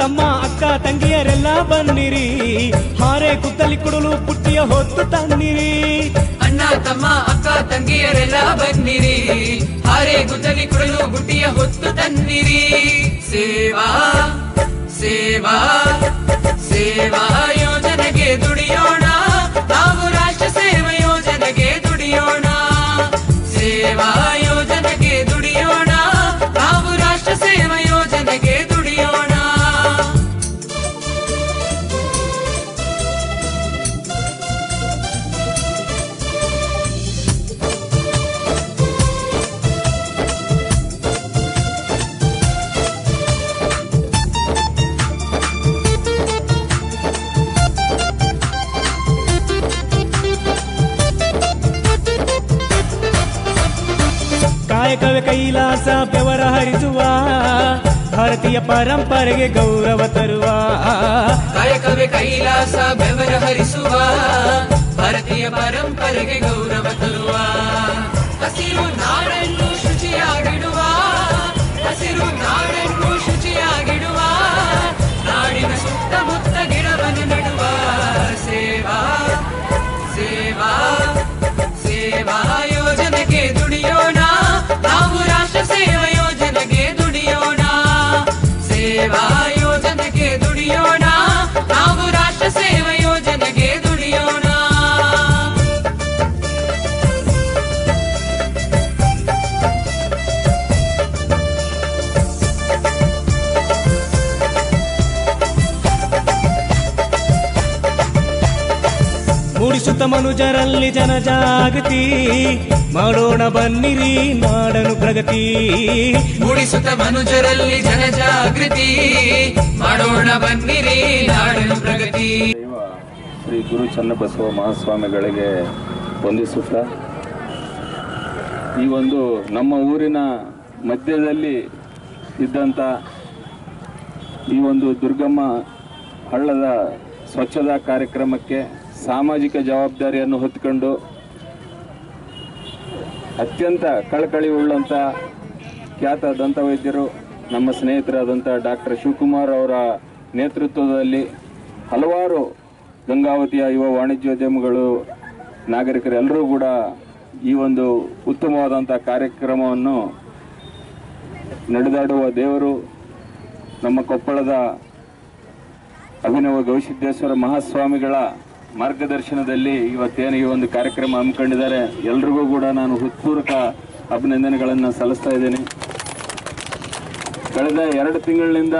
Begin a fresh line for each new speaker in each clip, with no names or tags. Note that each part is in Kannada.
ತಮ್ಮ ಅಕ್ಕ ತಂಗಿಯರೆಲ್ಲ ಬನ್ನಿರಿ. ಹಾರೆ ಕುತ್ತಲಿ ಕುಡಲು ಪುಟ್ಟಿಯ ಹೊತ್ತು ತನ್ನಿರಿ
ಅಣ್ಣ, ತಮ್ಮ, ಅಕ್ಕ ತಂಗಿಯರೆಲ್ಲ ಬನ್ನಿರಿ. ಹಾರೆ ಕುತ್ತಲಿ ಕುಡಲು ಬುಟ್ಟಿಯ ಹೊತ್ತು ತನ್ನಿರಿ ಸೇವಾ ಸೇವಾ ಸೇವಾ ಯೋಜನೆಗೆ ದುಡಿಯೋಣ. ನಾವು ರಾಷ್ಟ್ರ ಸೇವಾ ಯೋಜನೆಗೆ ದುಡಿಯೋಣ. ಸೇವಾ ಯೋಜನೆಗೆ ದುಡಿಯೋಣ. ನಾವು ರಾಷ್ಟ್ರ ಸೇವಾ ಯೋಜನೆಗೆ
ಕಾಯಕವೇ ಕೈಲಾಸ ಬೆವರ ಹರಿಸುವ, ಭಾರತೀಯ ಪರಂಪರೆಗೆ ಗೌರವ ತರುವ.
ಕಾಯಕವೇ ಕೈಲಾಸ ಬೆವರ ಹರಿಸುವ, ಭಾರತೀಯ ಪರಂಪರೆಗೆ ಗೌರವ ತರುವ. ಹಸಿರು ನಾಡನ್ನು
ಮೂಡಿಸುತ್ತ ಮನುಜರಲ್ಲಿ ಜನಜಾಗೃತಿ ಮಾಡೋಣ ಬನ್ನಿರಿ ನಾಡನು ಪ್ರಗತಿ.
ಮೂಡಿಸುತ್ತ ಮನುಜರಲ್ಲಿ ಜನಜಾಗೃತಿ ಮಾಡೋಣ ಬನ್ನಿರಿ ನಾಡನು ಪ್ರಗತಿ.
ಶ್ರೀ ಗುರು ಚನ್ನಬಸವ ಮಹಾಸ್ವಾಮಿಗಳಿಗೆ ವಂದಿಸುತ್ತಾ. ಈ ಒಂದು ನಮ್ಮ ಊರಿನ ಮಧ್ಯದಲ್ಲಿ ಇದ್ದಂತ ಈ ಒಂದು ದುರ್ಗಮ್ಮ ಹಳ್ಳದ ಸ್ವಚ್ಛತಾ ಕಾರ್ಯಕ್ರಮಕ್ಕೆ ಸಾಮಾಜಿಕ ಜವಾಬ್ದಾರಿಯನ್ನು ಹೊತ್ಕೊಂಡು ಅತ್ಯಂತ ಕಳಕಳಿ ಉಳ್ಳಂಥ ಖ್ಯಾತ ದಂತವೈದ್ಯರು, ನಮ್ಮ ಸ್ನೇಹಿತರಾದಂಥ ಡಾಕ್ಟರ್ ಶಿವಕುಮಾರ್ ಅವರ ನೇತೃತ್ವದಲ್ಲಿ ಹಲವಾರು ಗಂಗಾವತಿಯ ಯುವ ವಾಣಿಜ್ಯೋದ್ಯಮಿಗಳು ನಾಗರಿಕರೆಲ್ಲರೂ ಕೂಡ ಈ ಒಂದು ಉತ್ತಮವಾದಂಥ ಕಾರ್ಯಕ್ರಮವನ್ನು ನಡೆದಾಡುವ ದೇವರು. ನಮ್ಮ ಕೊಪ್ಪಳದ ಅಭಿನವ ಗವಿಸಿದ್ದೇಶ್ವರ ಮಹಾಸ್ವಾಮಿಗಳ ಮಾರ್ಗದರ್ಶನದಲ್ಲಿ ಇವತ್ತೇನು ಈ ಒಂದು ಕಾರ್ಯಕ್ರಮ ಹಮ್ಮಿಕೊಂಡಿದ್ದಾರೆ, ಎಲ್ರಿಗೂ ಕೂಡ ನಾನು ಹೃತ್ಪೂರ್ವಕ ಅಭಿನಂದನೆಗಳನ್ನು ಸಲ್ಲಿಸ್ತಾ ಇದ್ದೇನೆ. ಕಳೆದ ಎರಡು ತಿಂಗಳಿನಿಂದ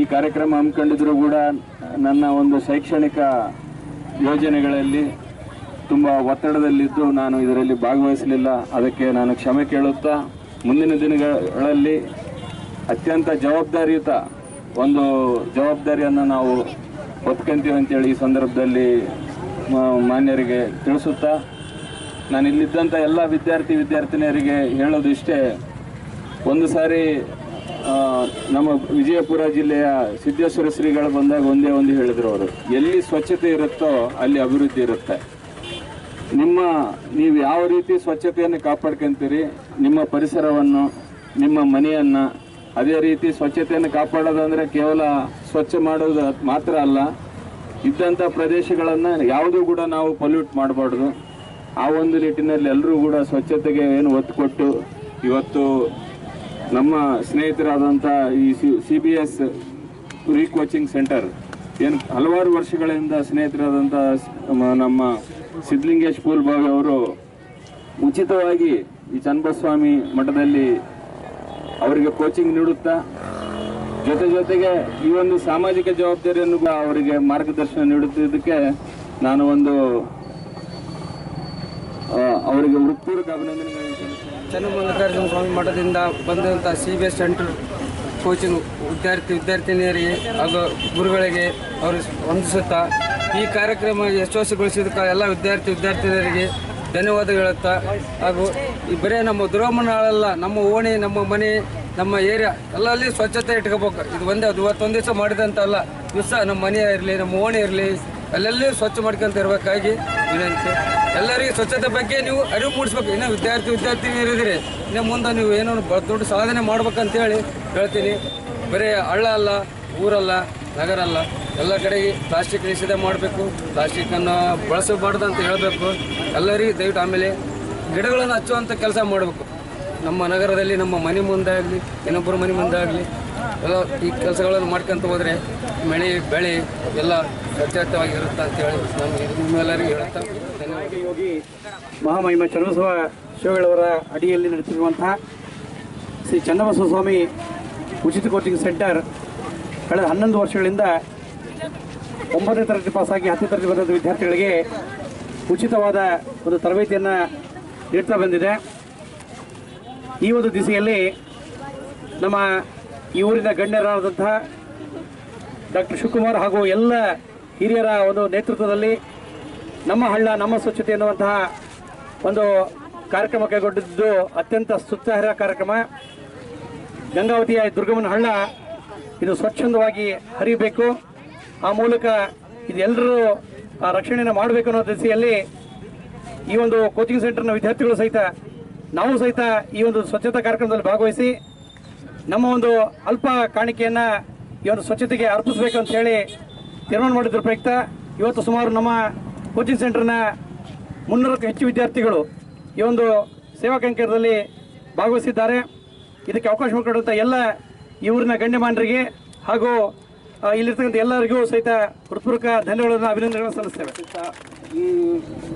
ಈ ಕಾರ್ಯಕ್ರಮ ಹಮ್ಮಿಕೊಂಡಿದ್ರು ಕೂಡ ನನ್ನ ಒಂದು ಶೈಕ್ಷಣಿಕ ಯೋಜನೆಗಳಲ್ಲಿ ತುಂಬ ಒತ್ತಡದಲ್ಲಿದ್ದು ನಾನು ಇದರಲ್ಲಿ ಭಾಗವಹಿಸಲಿಲ್ಲ. ಅದಕ್ಕೆ ನಾನು ಕ್ಷಮೆ ಕೇಳುತ್ತಾ, ಮುಂದಿನ ದಿನಗಳಲ್ಲಿ ಅತ್ಯಂತ ಜವಾಬ್ದಾರಿಯುತ ಒಂದು ಜವಾಬ್ದಾರಿಯನ್ನು ನಾವು ಹೊತ್ಕೊಂತೀವಿ ಅಂತೇಳಿ ಈ ಸಂದರ್ಭದಲ್ಲಿ ಮಾನ್ಯರಿಗೆ ತಿಳಿಸುತ್ತಾ ನಾನು ಇಲ್ಲಿದ್ದಂಥ ಎಲ್ಲ ವಿದ್ಯಾರ್ಥಿ ವಿದ್ಯಾರ್ಥಿನಿಯರಿಗೆ ಹೇಳೋದು ಇಷ್ಟೇ. ಒಂದು ಸಾರಿ ನಮ್ಮ ವಿಜಯಪುರ ಜಿಲ್ಲೆಯ ಸಿದ್ದೇಶ್ವರ ಶ್ರೀಗಳು ಬಂದಾಗ ಒಂದೇ ಒಂದು ಹೇಳಿದ್ರು ಅವರು. ಎಲ್ಲಿ ಸ್ವಚ್ಛತೆ ಇರುತ್ತೋ ಅಲ್ಲಿ ಅಭಿವೃದ್ಧಿ ಇರುತ್ತೆ. ನಿಮ್ಮ, ನೀವು ಯಾವ ರೀತಿ ಸ್ವಚ್ಛತೆಯನ್ನು ಕಾಪಾಡ್ಕೊಂತೀರಿ, ನಿಮ್ಮ ಪರಿಸರವನ್ನು, ನಿಮ್ಮ ಮನೆಯನ್ನು, ಅದೇ ರೀತಿ ಸ್ವಚ್ಛತೆಯನ್ನು ಕಾಪಾಡೋದಂದ್ರೆ ಕೇವಲ ಸ್ವಚ್ಛ ಮಾಡೋದು ಮಾತ್ರ ಅಲ್ಲ ಇದ್ದಂಥ ಪ್ರದೇಶಗಳನ್ನು ಯಾವುದೂ ಕೂಡ ನಾವು ಪೊಲ್ಯೂಟ್ ಮಾಡಬಾರ್ದು. ಆ ಒಂದು ನಿಟ್ಟಿನಲ್ಲಿ ಎಲ್ಲರೂ ಕೂಡ ಸ್ವಚ್ಛತೆಗೆ ಏನು ಒತ್ತು ಕೊಟ್ಟು, ಇವತ್ತು ನಮ್ಮ ಸ್ನೇಹಿತರಾದಂಥ ಈ ಸಿ ಬಿ ಎಸ್ ರೀ ಕೋಚಿಂಗ್ ಸೆಂಟರ್ ಏನು ಹಲವಾರು ವರ್ಷಗಳಿಂದ ಸ್ನೇಹಿತರಾದಂಥ ನಮ್ಮ ಸಿದ್ಧಲಿಂಗೇಶ್ ಪೂಲ್ಬಾವಿ ಅವರು ಉಚಿತವಾಗಿ ಈ ಚನ್ನಬಸ್ವಾಮಿ ಮಠದಲ್ಲಿ ಅವರಿಗೆ ಕೋಚಿಂಗ್ ನೀಡುತ್ತಾ ಜೊತೆ ಜೊತೆಗೆ ಈ ಒಂದು ಸಾಮಾಜಿಕ ಜವಾಬ್ದಾರಿಯನ್ನು ಅವರಿಗೆ ಮಾರ್ಗದರ್ಶನ ನೀಡುತ್ತಿದ್ದಕ್ಕೆ ನಾನು ಒಂದು ಅವರಿಗೆ ಹೃತ್ಪೂರ್ವಕ ಅಭಿನಂದನೆಗಳನ್ನು.
ಚನ್ನಮಲ್ಲಿಕಾರ್ಜುನ ಸ್ವಾಮಿ ಮಠದಿಂದ ಬಂದಂಥ C B S centre coaching ವಿದ್ಯಾರ್ಥಿ ವಿದ್ಯಾರ್ಥಿನಿಯರಿಗೆ ಹಾಗೂ ಗುರುಗಳಿಗೆ ಅವರು ವಂದಿಸುತ್ತಾ, ಈ ಕಾರ್ಯಕ್ರಮ ಯಶಸ್ವಿಗೊಳಿಸಿದ್ದಕ್ಕೆ ಎಲ್ಲ ವಿದ್ಯಾರ್ಥಿ ವಿದ್ಯಾರ್ಥಿನಿಯರಿಗೆ ಧನ್ಯವಾದ ಹೇಳುತ್ತಾ, ಹಾಗೂ ಈ ಬರೀ ನಮ್ಮ ದುರಮ್ಮನಾಳಲ್ಲ ನಮ್ಮ ಓಣಿ, ನಮ್ಮ ಮನೆ ನಮ್ಮ ಏರಿಯಾ, ಎಲ್ಲಲ್ಲಿ ಸ್ವಚ್ಛತೆ ಇಟ್ಕೋಬೇಕು. ಇದು ಒಂದೇ, ಅದು ಇವತ್ತೊಂದು ದಿವಸ ಮಾಡಿದಂತ ಅಲ್ಲ. ದಿವಸ ನಮ್ಮ ಮನೆ ಇರಲಿ, ನಮ್ಮ ಓಣಿ ಇರಲಿ, ಅಲ್ಲೆಲ್ಲಿ ಸ್ವಚ್ಛ ಮಾಡ್ಕೊಂತ ಇರಬೇಕಾಗಿ ವಿನಂತಿ. ಎಲ್ಲರಿಗೂ ಸ್ವಚ್ಛತೆ ಬಗ್ಗೆ ನೀವು ಅರಿವು ಮೂಡಿಸ್ಬೇಕು. ಇನ್ನೂ ವಿದ್ಯಾರ್ಥಿ ವಿದ್ಯಾರ್ಥಿ ಇದ್ದೀರಿ ಇನ್ನು ಮುಂದೆ ನೀವು ಏನೋ ದೊಡ್ಡ ಸಾಧನೆ ಮಾಡ್ಬೇಕಂತೇಳಿ ಹೇಳ್ತೀನಿ. ಬರೀ ಹಳ್ಳ ಅಲ್ಲ, ಊರಲ್ಲ, ನಗರ ಅಲ್ಲ. ಎಲ್ಲ ಕಡೆಗೆ ಪ್ಲಾಸ್ಟಿಕ್ ನಿಷೇಧ ಮಾಡಬೇಕು. ಪ್ಲಾಸ್ಟಿಕನ್ನು ಬಳಸಬಾರ್ದು ಅಂತ ಹೇಳಬೇಕು. ಎಲ್ಲರಿಗೂ ದಯವಿಟ್ಟು ಆಮೇಲೆ ಗಿಡಗಳನ್ನು ಹಚ್ಚುವಂಥ ಕೆಲಸ ಮಾಡಬೇಕು. ನಮ್ಮ ನಗರದಲ್ಲಿ ನಮ್ಮ ಮನೆ ಮುಂದೆ ಆಗಲಿ ಇನ್ನೊಬ್ಬರ ಮನೆ ಮುಂದೆ ಆಗಲಿ ಎಲ್ಲ ಈ ಕೆಲಸಗಳನ್ನು ಮಾಡ್ಕೊಂತ ಹೋದರೆ ಮಳೆ ಬೆಳೆ ಎಲ್ಲ ಸ್ವಚ್ಛತವಾಗಿರುತ್ತೆ ಅಂತೇಳಿ ನಮಗೆ ನಿಮ್ಮೆಲ್ಲರಿಗೂ ಹೇಳುತ್ತಾ
ಯೋಗಿ ಮಹಾಮಹಿಮ ಚನ್ನಬಸವ ಶಿವಗಳವರ ಅಡಿಯಲ್ಲಿ ನಡೆಸಿರುವಂತಹ ಶ್ರೀ ಚನ್ನಬಸವ ಸ್ವಾಮಿ ಉಚಿತ ಕೋಚಿಂಗ್ ಸೆಂಟರ್ ಕಳೆದ ಹನ್ನೊಂದು ವರ್ಷಗಳಿಂದ ಒಂಬತ್ತನೇ ತರಗತಿ ಪಾಸಾಗಿ ಹತ್ತನೇ ತರಗತಿ ಬಂದಂಥ ವಿದ್ಯಾರ್ಥಿಗಳಿಗೆ ಉಚಿತವಾದ ಒಂದು ತರಬೇತಿಯನ್ನು ನೀಡ್ತಾ ಬಂದಿದೆ. ಈ ಒಂದು ದಿಸೆಯಲ್ಲಿ ನಮ್ಮ ಈ ಊರಿನ ಗಣ್ಯರಾದಂತಹ ಡಾಕ್ಟರ್ ಶಿವಕುಮಾರ್ ಹಾಗೂ ಎಲ್ಲ ಹಿರಿಯರ ಒಂದು ನೇತೃತ್ವದಲ್ಲಿ ನಮ್ಮ ಹಳ್ಳ, ನಮ್ಮ ಸ್ವಚ್ಛತೆ ಎನ್ನುವಂತಹ ಒಂದು ಕಾರ್ಯಕ್ರಮ ಕೈಗೊಂಡಿದ್ದು ಅತ್ಯಂತ ಸುತ್ತಾರ ಕಾರ್ಯಕ್ರಮ. ಗಂಗಾವತಿಯ ದುರ್ಗಮ್ಮನ ಹಳ್ಳ ಇದು ಸ್ವಚ್ಛಂದವಾಗಿ ಹರಿಯಬೇಕು. ಆ ಮೂಲಕ ಇದೆಲ್ಲರೂ ರಕ್ಷಣೆಯನ್ನು ಮಾಡಬೇಕು ಅನ್ನೋ ದಿಸೆಯಲ್ಲಿ ಈ ಒಂದು ಕೋಚಿಂಗ್ ಸೆಂಟರ್ನ ವಿದ್ಯಾರ್ಥಿಗಳು ಸಹಿತ ನಾವು ಸಹಿತ ಈ ಒಂದು ಸ್ವಚ್ಛತಾ ಕಾರ್ಯಕ್ರಮದಲ್ಲಿ ಭಾಗವಹಿಸಿ ನಮ್ಮ ಒಂದು ಅಲ್ಪ ಕಾಣಿಕೆಯನ್ನು ಈ ಒಂದು ಸ್ವಚ್ಛತೆಗೆ ಅರ್ಪಿಸಬೇಕು ಅಂತ ಹೇಳಿ ತೀರ್ಮಾನ ಮಾಡಿದ್ರ ಪ್ರಯುಕ್ತ. ಇವತ್ತು ಸುಮಾರು ನಮ್ಮ ಕೋಚಿಂಗ್ ಸೆಂಟರ್ನ ಮುನ್ನೂರಕ್ಕೂ ಹೆಚ್ಚು ವಿದ್ಯಾರ್ಥಿಗಳು ಈ ಒಂದು ಸೇವಾ ಕೈಂಕರ್ಯದಲ್ಲಿ ಭಾಗವಹಿಸಿದ್ದಾರೆ. ಇದಕ್ಕೆ ಅವಕಾಶ ಮಾಡಿಕೊಡುವಂಥ ಎಲ್ಲ ಈ ಊರಿನ ಗಣ್ಯಮಾನರಿಗೆ ಹಾಗೂ ಇಲ್ಲಿರ್ತಕ್ಕಂಥ ಎಲ್ಲರಿಗೂ ಸಹಿತ ಹೃತ್ಪೂರ್ವಕ ಧನ್ಯವಾದಗಳನ್ನು, ಅಭಿನಂದನೆಗಳನ್ನು ಸಲ್ಲಿಸ್ತೇವೆ.
ಈ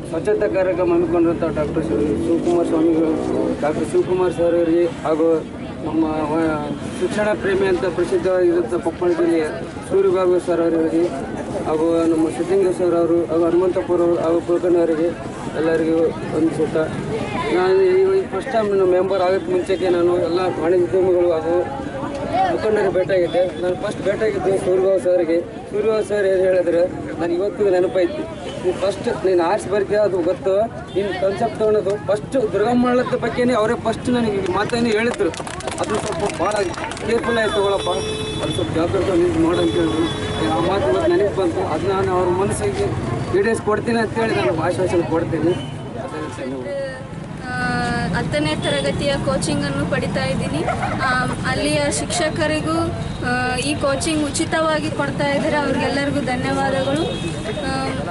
ಸ್ವಚ್ಛತಾ ಕಾರ್ಯಕ್ರಮ ಹಮ್ಮಿಕೊಂಡಿರುವಂಥ ಡಾಕ್ಟರ್ ಶಿವಕುಮಾರ್ ಸ್ವಾಮಿಗಳು, ಡಾಕ್ಟರ್ ಶಿವಕುಮಾರ್ ಸರ್ ಅವರಿಗೆ ಹಾಗೂ ನಮ್ಮ ಶಿಕ್ಷಣ ಪ್ರೇಮಿ ಅಂತ ಪ್ರಸಿದ್ಧವಾಗಿರುವಂಥ ಕೊಪ್ಪಳ ಜಿಲ್ಲೆಯ ಸೂರ್ಯಬಾಬು ಸರ್ ಅವರಿಗೆ ಹಾಗೂ ನಮ್ಮ ಸಿದ್ಧಲಿಂಗೇಶ್ವರ ಅವರು ಹಾಗೂ ಹನುಮಂತಪುರ ಅವರು ಹಾಗೂ ಕುಲಕರ್ಣಿ ಎಲ್ಲರಿಗೂ ವಂದಿಸುತ್ತಾ ನಾನು ಈ ಫಸ್ಟ್ ಟೈಮ್ ನಮ್ಮ ಮೆಂಬರ್ ಆಗೋಕ್ಕೆ ಮುಂಚೆಗೆ ನಾನು ಎಲ್ಲ ವಾಣಿಜ್ಯೋದ್ಯಮಿಗಳು ಹಾಗೂ ಮುಖಂಡರಿಗೆ ಭೇಟಿಯಾಗಿದ್ದೆ. ನಾನು ಫಸ್ಟ್ ಭೇಟಿಯಾಗಿದ್ದೆ ಸೂರ್ಯಬಾಬು ಸರ್ಗೆ. ಸೂರ್ಯಬಾಬು ಸರ್ ಏನು ಹೇಳಿದ್ರೆ? ನಾನು ಇವತ್ತಿಗೂ ನೆನಪೈತಿ. ನೀನು ಫಸ್ಟ್ ನೀನು ಆರ್ಟ್ಸ್ ಬರ್ತೀಯ ಅದು ಗೊತ್ತು. ನಿನ್ನ ಕನ್ಸೆಪ್ಟ್ ತೊಗೊಳೋದು ಫಸ್ಟ್ ದುರ್ಗಮ್ಮಳದ ಬಗ್ಗೆನೇ ಅವರೇ ಫಸ್ಟ್ ನನಗೆ ಈ ಮಾತನ್ನು ಹೇಳಿದ್ರು. ಅದು ಸ್ವಲ್ಪ ಭಾಳ ಕೇರ್ಫುಲ್ ಆಗಿ ತಗೊಳಪ್ಪ. ಅದು ಸ್ವಲ್ಪ ಜವಾಬ್ದಾರಿ ನೀನು ಮಾಡು ಅಂತ ಹೇಳಿದ್ರು. ಆ ಮಾತು ಇವತ್ತು ನನಗೆ ಬಂತು. ಅದು ನಾನು ಅವ್ರ ಮನಸ್ಸಿಗೆ ಈಡೇರಿಸ್ಕೊಡ್ತೀನಿ ಅಂತೇಳಿ ನಾನು ಭಾಷಾಶನ ಕೊಡ್ತೀನಿ.
ಹತ್ತನೇ ತರಗತಿಯ ಕೋಚಿಂಗನ್ನು ಪಡಿತಾ ಇದ್ದೀನಿ. ಅಲ್ಲಿಯ ಶಿಕ್ಷಕರಿಗೂ ಈ ಕೋಚಿಂಗ್ ಉಚಿತವಾಗಿ ಕೊಡ್ತಾ ಇದ್ದಾರೆ ಅವ್ರಿಗೆಲ್ಲರಿಗೂ ಧನ್ಯವಾದಗಳು.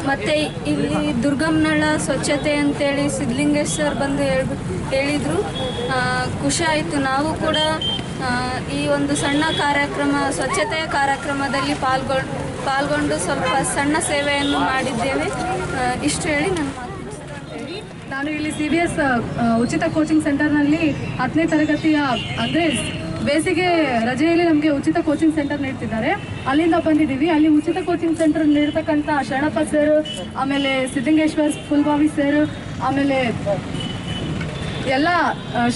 ಮತ್ತು ಇಲ್ಲಿ ದುರ್ಗಮ್ನಳ ಸ್ವಚ್ಛತೆ ಅಂತೇಳಿ ಸಿದ್ಧಲಿಂಗೇಶ್ ಸರ್ ಬಂದು ಹೇಳ್ಬಿ, ಹೇಳಿದರು. ಖುಷಿ ಆಯಿತು. ನಾವು ಕೂಡ ಈ ಒಂದು ಸಣ್ಣ ಕಾರ್ಯಕ್ರಮ, ಸ್ವಚ್ಛತೆಯ ಕಾರ್ಯಕ್ರಮದಲ್ಲಿ ಪಾಲ್ಗೊಂಡು ಪಾಲ್ಗೊಂಡು ಸ್ವಲ್ಪ ಸಣ್ಣ ಸೇವೆಯನ್ನು ಮಾಡಿದ್ದೇವೆ. ಇಷ್ಟು ಹೇಳಿ ನನ್ನ
ನಾನು ಇಲ್ಲಿ ಸಿ ಬಿ ಎಸ್ ಉಚಿತ ಕೋಚಿಂಗ್ ಸೆಂಟರ್ನಲ್ಲಿ ಹತ್ತನೇ ತರಗತಿಯ, ಅಂದರೆ ಬೇಸಿಗೆ ರಜೆಯಲ್ಲಿ ನಮಗೆ ಉಚಿತ ಕೋಚಿಂಗ್ ಸೆಂಟರ್ ನೀಡ್ತಿದ್ದಾರೆ. ಅಲ್ಲಿಂದ ಬಂದಿದ್ದೀವಿ. ಅಲ್ಲಿ ಉಚಿತ ಕೋಚಿಂಗ್ ಸೆಂಟರ್ ನೀಡ್ತಕ್ಕಂಥ ಶರಣಪ್ಪ ಸರ್ ಆಮೇಲೆ ಸಿದ್ಧಲಿಂಗೇಶ್ವರ್ ಫುಲ್ಬಾವಿ ಸರ್ ಆಮೇಲೆ ಎಲ್ಲ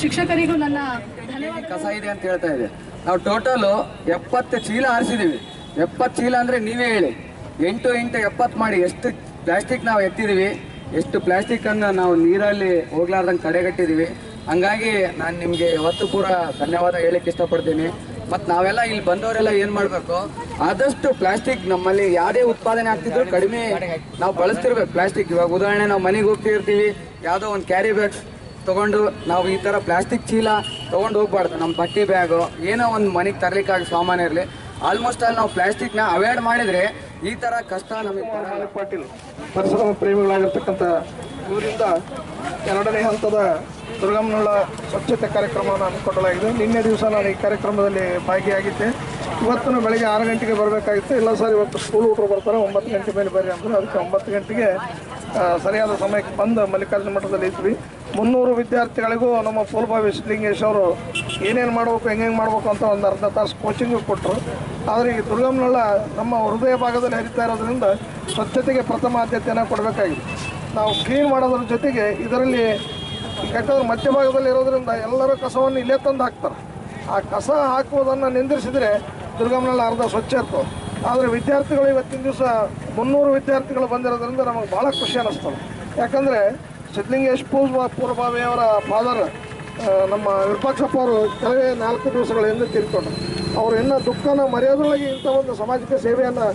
ಶಿಕ್ಷಕರಿಗೂ ನನ್ನ
ಕಸ ಇದೆ ಅಂತ ಹೇಳ್ತಾ ಇದೆ ನಾವು ಟೋಟಲು ಎಪ್ಪತ್ತು ಚೀಲ ಆರಿಸಿದ್ದೀವಿ. ಎಪ್ಪತ್ತು ಚೀಲ ಅಂದ್ರೆ ನೀವೇ ಹೇಳಿ. ಎಂಟು ಎಂಟು ಎಪ್ಪತ್ತು ಮಾಡಿ ಎಷ್ಟು ಪ್ಲಾಸ್ಟಿಕ್ ನಾವು ಎತ್ತಿದೀವಿ ಎಷ್ಟು ಪ್ಲಾಸ್ಟಿಕ್ ಅನ್ನ ನಾವು ನೀರಲ್ಲಿ ಹೋಗ್ಲಾರ್ದಂಗೆ ತಡೆಗಟ್ಟಿದೀವಿ ಹಂಗಾಗಿ ನಾನು ನಿಮಗೆ ಇವತ್ತು ಪೂರ ಧನ್ಯವಾದ ಹೇಳಕ್ಕೆ ಇಷ್ಟಪಡ್ತೀನಿ. ಮತ್ತು ನಾವೆಲ್ಲ ಇಲ್ಲಿ ಬಂದವರೆಲ್ಲ ಏನು ಮಾಡಬೇಕು? ಆದಷ್ಟು ಪ್ಲಾಸ್ಟಿಕ್ ನಮ್ಮಲ್ಲಿ ಯಾವುದೇ ಉತ್ಪಾದನೆ ಆಗ್ತಿದ್ರು ಕಡಿಮೆ ನಾವು ಬಳಸ್ತಿರ್ಬೇಕು ಪ್ಲಾಸ್ಟಿಕ್. ಇವಾಗ ಉದಾಹರಣೆ ನಾವು ಮನೆಗೆ ಹೋಗ್ತಿರ್ತೀವಿ ಯಾವುದೋ ಒಂದು ಕ್ಯಾರಿ ಬ್ಯಾಗ್ ತಗೊಂಡು ನಾವು ಈ ಥರ ಪ್ಲಾಸ್ಟಿಕ್ ಚೀಲ ತೊಗೊಂಡು ಹೋಗ್ಬಾರ್ದು. ನಮ್ಮ ಬಟ್ಟೆ ಬ್ಯಾಗು ಏನೋ ಒಂದು ಮನೆಗೆ ತರ್ಲಿಕ್ಕಾಗಿ ಸಾಮಾನು ಇರಲಿ. ಆಲ್ಮೋಸ್ಟ್ ಅಲ್ಲಿ ನಾವು ಪ್ಲಾಸ್ಟಿಕ್ನ ಅವಾಯ್ಡ್ ಮಾಡಿದರೆ ಈ ಥರ ಕಷ್ಟ ನಮಗೆ.
ಪಾಟೀಲ್ ಪರಿಸರ ಪ್ರೇಮಿಗಳಾಗಿರ್ತಕ್ಕಂಥ ಇವರಿಂದ ಎರಡನೇ ಹಂತದ ದುರ್ಗಮ್ಮನಳ್ಳ ಸ್ವಚ್ಛತೆ ಕಾರ್ಯಕ್ರಮವನ್ನು ಹಮ್ಮಿಕೊಳ್ಳಲಾಗಿದೆ ನಿನ್ನೆ ದಿವಸ ನಾನು ಈ ಕಾರ್ಯಕ್ರಮದಲ್ಲಿ ಭಾಗಿಯಾಗಿದ್ದೆ. ಇವತ್ತು ಬೆಳಗ್ಗೆ ಆರು ಗಂಟೆಗೆ ಬರಬೇಕಾಗಿತ್ತು. ಇಲ್ಲ ಸರ್, ಇವತ್ತು ಸ್ಕೂಲ್ ಹುಡುಗರು ಬರ್ತಾರೆ. ಒಂಬತ್ತು ಗಂಟೆ ಮೇಲೆ ಬರ್ರಿ ಅಂದರು. ಅದಕ್ಕೆ ಒಂಬತ್ತು ಗಂಟೆಗೆ ಸರಿಯಾದ ಸಮಯಕ್ಕೆ ಬಂದು ಮಲ್ಲಿಕಾರ್ಜುನ ಮಠದಲ್ಲಿ ಇದ್ವಿ. ಮುನ್ನೂರು ವಿದ್ಯಾರ್ಥಿಗಳಿಗೂ ನಮ್ಮ ಫೂಲ್ಬಾವಿ ಸಿದ್ಧಲಿಂಗೇಶ್ ಅವರು ಏನೇನು ಮಾಡಬೇಕು, ಹೆಂಗೆ ಮಾಡಬೇಕು ಅಂತ ಒಂದು ಅರ್ಧ ತಾಸು ಕೋಚಿಂಗು ಕೊಟ್ಟರು ಆದರೆ ಈ ದುರ್ಗಮ್ಮನಳ್ಳ ನಮ್ಮ ಹೃದಯ ಭಾಗದಲ್ಲಿ ಹರಿತಾ ಇರೋದ್ರಿಂದ ಸ್ವಚ್ಛತೆಗೆ ಪ್ರಥಮ ಆದ್ಯತೆಯನ್ನು ಕೊಡಬೇಕಾಗಿದೆ. ನಾವು ಕ್ಲೀನ್ ಮಾಡೋದ್ರ ಜೊತೆಗೆ ಇದರಲ್ಲಿ ಕೆಟ್ಟದ್ರ ಮಧ್ಯಭಾಗದಲ್ಲಿ ಇರೋದ್ರಿಂದ ಎಲ್ಲರೂ ಕಸವನ್ನು ಇಲ್ಲೇ ತಂದು ಹಾಕ್ತಾರೆ. ಆ ಕಸ ಹಾಕುವುದನ್ನು ನಿಂದಿರಿಸಿದರೆ ದುರ್ಗಮ್ಮನಳ್ಳ ಅರ್ಧ ಸ್ವಚ್ಛ ಇರ್ತವೆ ಆದರೆ ವಿದ್ಯಾರ್ಥಿಗಳು ಇವತ್ತಿನ ದಿವಸ ಮುನ್ನೂರು ವಿದ್ಯಾರ್ಥಿಗಳು ಬಂದಿರೋದ್ರಿಂದ ನಮಗೆ ಭಾಳ ಖುಷಿ ಅನ್ನಿಸ್ತದೆ. ಯಾಕಂದರೆ ಸಿದ್ಧಲಿಂಗೇಶ್ ಪೂರ್ವ ಪೂರ್ವಭಾವಿಯವರ ಫಾದರ್ ನಮ್ಮ ವಿರೂಪಾಕ್ಷಪ್ಪ ಅವರು ಕೆಲವೇ ನಾಲ್ಕು ದಿವಸಗಳ ಹಿಂದೆ ತೀರ್ಕೊಂಡ್ರು. ಅವರು ದುಃಖನ ಮರ್ಯಾದೊಳಗೆ ಇಂಥ ಒಂದು ಸಾಮಾಜಿಕ ಸೇವೆಯನ್ನು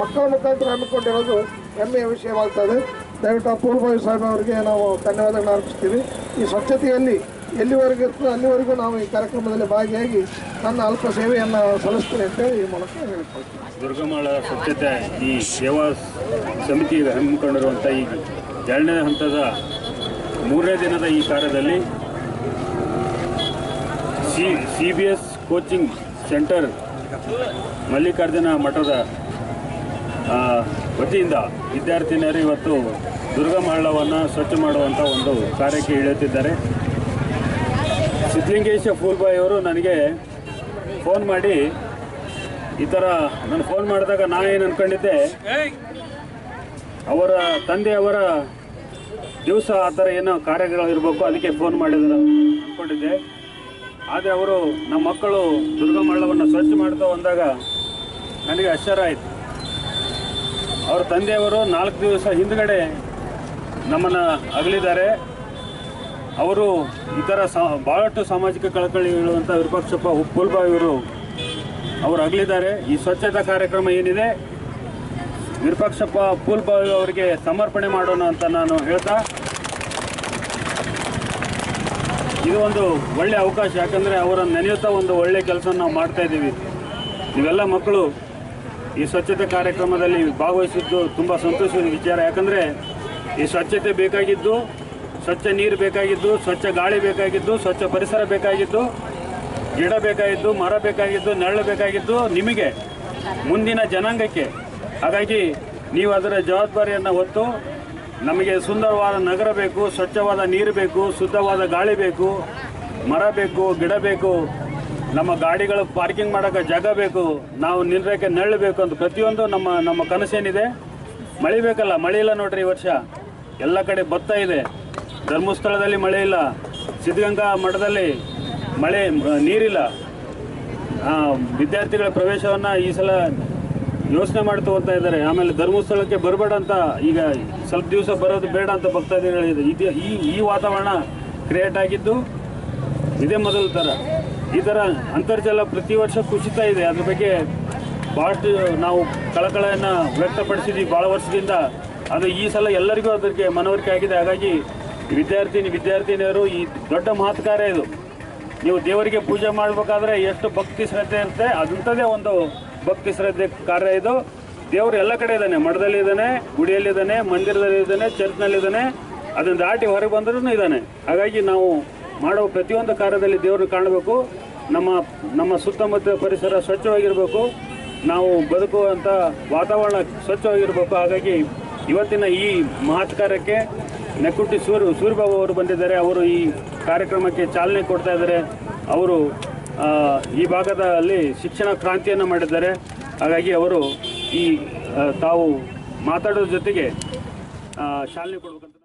ಮಕ್ಕಳ ಮುಖಾಂತರ ಹಮ್ಮಿಕೊಂಡಿರೋದು ಹೆಮ್ಮೆಯ ವಿಷಯವಾಗ್ತದೆ ದಯವಿಟ್ಟು ಆ ಪೂರ್ವಭಾವಿ ಸಾಹೇಬ್ ಅವರಿಗೆ ನಾವು ಧನ್ಯವಾದಗಳನ್ನ ಅರ್ಪಿಸ್ತೀವಿ. ಈ ಸ್ವಚ್ಛತೆಯಲ್ಲಿ ಎಲ್ಲಿವರೆಗೂ ಇರ್ತದೆ ಅಲ್ಲಿವರೆಗೂ ನಾವು ಈ ಕಾರ್ಯಕ್ರಮದಲ್ಲಿ ಭಾಗಿಯಾಗಿ ನನ್ನ ಅಲ್ಪ ಸೇವೆಯನ್ನು ಸಲ್ಲಿಸ್ತೇನೆ ಅಂತೇಳಿ ಈ ಮೂಲಕ
ದುರ್ಗಮಾಳ ಸ್ವಚ್ಛತೆ ಈ ಸೇವಾ ಸಮಿತಿ ಹಮ್ಮಿಕೊಂಡಿರುವಂಥ ಈ ಎರಡನೇ ಹಂತದ ಮೂರನೇ ದಿನದ ಈ ಕಾರ್ಯದಲ್ಲಿ C C B S coaching centre Mallikarjuna ಮಠದ ವತಿಯಿಂದ ವಿದ್ಯಾರ್ಥಿನಿಯರು ಇವತ್ತು ದುರ್ಗಮಾಳವನ್ನು ಸ್ವಚ್ಛ ಮಾಡುವಂಥ ಒಂದು ಕಾರ್ಯಕ್ಕೆ ಇಳಿಯುತ್ತಿದ್ದಾರೆ. ಸಿದ್ಧಲಿಂಗೇಶ ಫೂಲ್ಬಾಯಿ ಅವರು ನನಗೆ ಫೋನ್ ಮಾಡಿ, ಈ ಥರ ನಾನು ಫೋನ್ ಮಾಡಿದಾಗ ನಾ ಏನು ಅಂದ್ಕೊಂಡಿದ್ದೆ ಅವರ ತಂದೆಯವರ ದಿವಸ ಆ ಥರ ಏನೋ ಕಾರ್ಯಗಳು ಇರಬೇಕು, ಅದಕ್ಕೆ ಫೋನ್ ಮಾಡಿದ್ರು ಅಂದ್ಕೊಂಡಿದ್ದೆ ಆದರೆ ಅವರು ನಮ್ಮ ಮಕ್ಕಳು ದುರ್ಗಮಳ್ಳವನ್ನು ಸ್ವಚ್ಛ ಮಾಡ್ತಾ ಬಂದಾಗ ನನಗೆ ಆಶ್ಚರ್ಯ ಆಯಿತು. ಅವ್ರ ತಂದೆಯವರು ನಾಲ್ಕು ದಿವಸ ಹಿಂದ್ಗಡೆ ನಮ್ಮನ್ನು ಅಗಲಿದ್ದಾರೆ. ಅವರು ಥರ ಸ ಭಾಳಷ್ಟು ಸಾಮಾಜಿಕ ಕಳಕಳಿ ಹೇಳುವಂಥ ವಿರೂಪಾಕ್ಷಪ್ಪ ಪುಲ್ಬಾವಿ ಇವರು ಅವರು ಅಗಲಿದ್ದಾರೆ. ಈ ಸ್ವಚ್ಛತಾ ಕಾರ್ಯಕ್ರಮ ಏನಿದೆ? ವಿರೂಪಾಕ್ಷಪ್ಪ, ಪೂಲ್ಬಾವಿ ಅವರಿಗೆ ಸಮರ್ಪಣೆ ಮಾಡೋಣ ಅಂತ ನಾನು ಹೇಳ್ತಾ ಇದು ಒಂದು ಒಳ್ಳೆ ಅವಕಾಶ, ಯಾಕಂದರೆ ಅವರನ್ನು ನೆನೆಯುತ್ತಾ ಒಂದು ಒಳ್ಳೆ ಕೆಲಸ ನಾವು ಮಾಡ್ತಾ ಇದ್ದೀವಿ. ನೀವೆಲ್ಲ ಮಕ್ಕಳು ಈ ಸ್ವಚ್ಛತೆ ಕಾರ್ಯಕ್ರಮದಲ್ಲಿ ಭಾಗವಹಿಸಿದ್ದು ತುಂಬ ಸಂತೋಷದ ವಿಚಾರ. ಯಾಕಂದರೆ ಈ ಸ್ವಚ್ಛತೆ ಬೇಕಾಗಿದ್ದು, ಸ್ವಚ್ಛ ನೀರು ಬೇಕಾಗಿದ್ದು, ಸ್ವಚ್ಛ ಗಾಳಿ ಬೇಕಾಗಿದ್ದು, ಸ್ವಚ್ಛ ಪರಿಸರ ಬೇಕಾಗಿದ್ದು, ಗಿಡ ಬೇಕಾಗಿದ್ದು, ಮರ ಬೇಕಾಗಿದ್ದು ನೆರಳು ಬೇಕಾಗಿದ್ದು ನಿಮಗೆ ಮುಂದಿನ ಜನಾಂಗಕ್ಕೆ. ಹಾಗಾಗಿ ನೀವು ಅದರ ಜವಾಬ್ದಾರಿಯನ್ನು ಹೊತ್ತು ನಮಗೆ ಸುಂದರವಾದ ನಗರ ಬೇಕು, ಸ್ವಚ್ಛವಾದ ನೀರು ಬೇಕು, ಶುದ್ಧವಾದ ಗಾಳಿ ಬೇಕು, ಮರ ಬೇಕು, ಗಿಡ ಬೇಕು, ನಮ್ಮ ಗಾಡಿಗಳು ಪಾರ್ಕಿಂಗ್ ಮಾಡೋಕೆ ಜಾಗ ಬೇಕು, ನಾವು ನಿಲ್ಲಕ್ಕೆ ನೆರಳು ಬೇಕು ಅಂತ ಪ್ರತಿಯೊಂದು ನಮ್ಮ ನಮ್ಮ ಕನಸೇನಿದೆ. ಮಳೆ ಬೇಕಲ್ಲ, ಮಳೆ ಇಲ್ಲ ನೋಡ್ರಿ ಈ ವರ್ಷ. ಎಲ್ಲ ಕಡೆ ಭತ್ತ ಇದೆ. ಧರ್ಮಸ್ಥಳದಲ್ಲಿ ಮಳೆ ಇಲ್ಲ. ಸಿದ್ಧಗಂಗಾ ಮಠದಲ್ಲಿ ಮಳೆ, ನೀರಿಲ್ಲ. ವಿದ್ಯಾರ್ಥಿಗಳ ಪ್ರವೇಶವನ್ನು ಈ ಸಲ ಯೋಚನೆ ಮಾಡ್ತಾ ಹೋಗ್ತಾ ಇದ್ದಾರೆ. ಆಮೇಲೆ ಧರ್ಮಸ್ಥಳಕ್ಕೆ ಬರಬೇಡ ಅಂತ ಈಗ ಸ್ವಲ್ಪ ದಿವಸ ಬರೋದು ಬೇಡ ಅಂತ ಭಕ್ತಾದಿಗಳಿದೆ ಇದು ಈ ಈ ವಾತಾವರಣ ಕ್ರಿಯೇಟ್ ಆಗಿದ್ದು ಇದೇ ಮೊದಲ ಥರ. ಈ ಥರ ಅಂತರ್ಜಲ ಪ್ರತಿ ವರ್ಷ ಕುಸಿತ ಇದೆ. ಅದ್ರ ಬಗ್ಗೆ ಭಾಳಷ್ಟು ನಾವು ಕಳಕಳೆಯನ್ನು ವ್ಯಕ್ತಪಡಿಸಿದ್ವಿ ಭಾಳ ವರ್ಷದಿಂದ. ಅದು ಈ ಸಲ ಎಲ್ಲರಿಗೂ ಅದಕ್ಕೆ ಮನವರಿಕೆ ಆಗಿದೆ. ಹಾಗಾಗಿ ವಿದ್ಯಾರ್ಥಿನಿ, ವಿದ್ಯಾರ್ಥಿನಿಯರು ಈ ದೊಡ್ಡ ಮಹತ್ಕಾರ ಇದು. ನೀವು ದೇವರಿಗೆ ಪೂಜೆ ಮಾಡಬೇಕಾದ್ರೆ ಎಷ್ಟು ಭಕ್ತಿ ಶ್ರದ್ಧೆ ಇರುತ್ತೆ, ಅದಂಥದ್ದೇ ಒಂದು ಭಕ್ತಿ ಶ್ರದ್ಧೆ ಕಾರ್ಯ ಇದು. ದೇವರು ಎಲ್ಲ ಕಡೆ ಇದ್ದಾನೆ. ಮಠದಲ್ಲಿ ಇದ್ದಾನೆ ಗುಡಿಯಲ್ಲಿದ್ದಾನೆ ಮಂದಿರದಲ್ಲಿ ಇದ್ದಾನೆ ಚರ್ಚ್ನಲ್ಲಿದ್ದಾನೆ ಅದನ್ನು ದಾಟಿ ಹೊರಗೆ ಬಂದ್ರೂ ಇದ್ದಾನೆ. ಹಾಗಾಗಿ ನಾವು ಮಾಡುವ ಪ್ರತಿಯೊಂದು ಕಾರ್ಯದಲ್ಲಿ ದೇವರು ಕಾಣಬೇಕು. ನಮ್ಮ ನಮ್ಮ ಸುತ್ತಮುತ್ತ ಪರಿಸರ ಸ್ವಚ್ಛವಾಗಿರಬೇಕು. ನಾವು ಬದುಕುವಂಥ ವಾತಾವರಣ ಸ್ವಚ್ಛವಾಗಿರಬೇಕು. ಹಾಗಾಗಿ ಇವತ್ತಿನ ಈ ಮಹತ್ ಕಾರ್ಯಕ್ಕೆ ನೆಕ್ಕುಟ್ಟಿ ಸೂರ್ ಸೂರ್ಯಬಾಬು ಅವರು ಬಂದಿದ್ದಾರೆ. ಅವರು ಈ ಕಾರ್ಯಕ್ರಮಕ್ಕೆ ಚಾಲನೆ ಕೊಡ್ತಾ ಇದ್ದಾರೆ. ಅವರು ಈ ಭಾಗದಲ್ಲಿ ಶಿಕ್ಷಣ ಕ್ರಾಂತಿಯನ್ನು ಮಾಡಿದ್ದಾರೆ. ಹಾಗಾಗಿ ಅವರು ಈ ತಾವು ಮಾತಾಡೋದ್ರ ಜೊತೆಗೆ ಶಾಲೆ ಕೊಡ್ಬೇಕಂತ